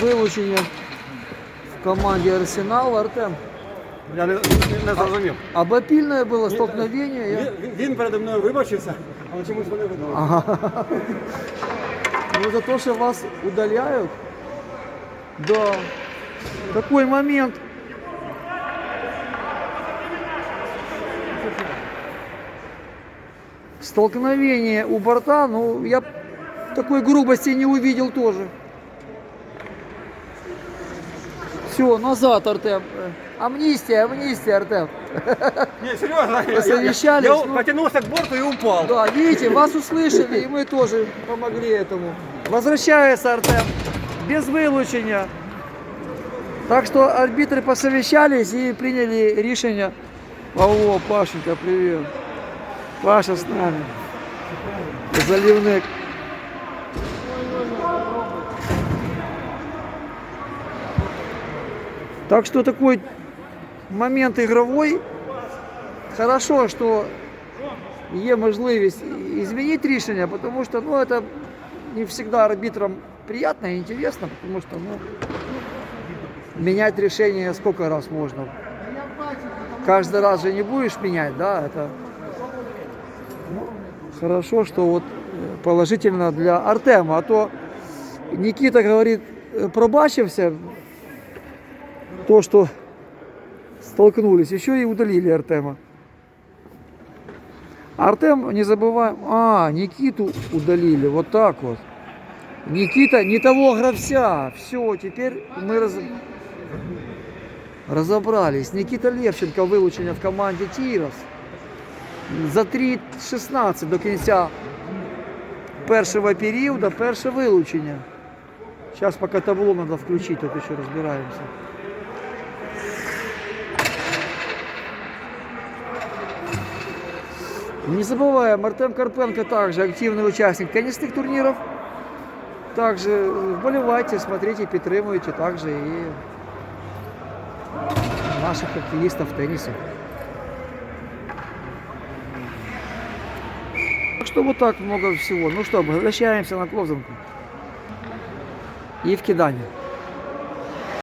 Вилучення в команді Арсенал. Артем. Я не, не, не зрозумів. Обопільне було столкновення. Я... Він, він передо мною вибачився, але чомусь вони видали. Ага. Ну за то, что вас удаляют. Да. Такой момент. Столкновение у борта, ну я такой грубости не увидел тоже. Все, назад, Артем. Амнистия, амнистия, Артем. Ні, серйозно, я, я, я, ну. потягнувся к борту і упав. Да, видите, вас услышали, и мы тоже помогли этому. Возвращается Артем без вылучения. Так что арбитры посовещались и приняли решение. О, Пашенька, привет. Паша с нами. Заливник. Так что такой момент игровой. Хорошо, что є можливість змінити рішення, тому що ну, це не завжди арбітрам приятно и интересно, потому что ну, менять решение сколько раз можно. Каждый раз же не будешь менять, да, это ну, хорошо, что вот э, положительно для Артема, а то Никита говорит, э, пробачився, то, что столкнулись, еще и удалили Артема. Артем, не забываем, а, Никиту удалили, вот так вот. Никита, не того гравца, все, теперь мы раз... разобрались. Никита Левченко вилучення в команді Тірос. За 3.16 до кінця першого періоду, перше вилучення. Зараз поки табло треба включити, тут ще розбираємося. Не забываем, Артем Карпенко также активный участник теннисных турниров. Также вболівайте, смотрите, підтримуйте также и наших хоккеистов в теннисе. Так что вот так много всего. Ну что, возвращаемся на Кловзанку. И в кидание.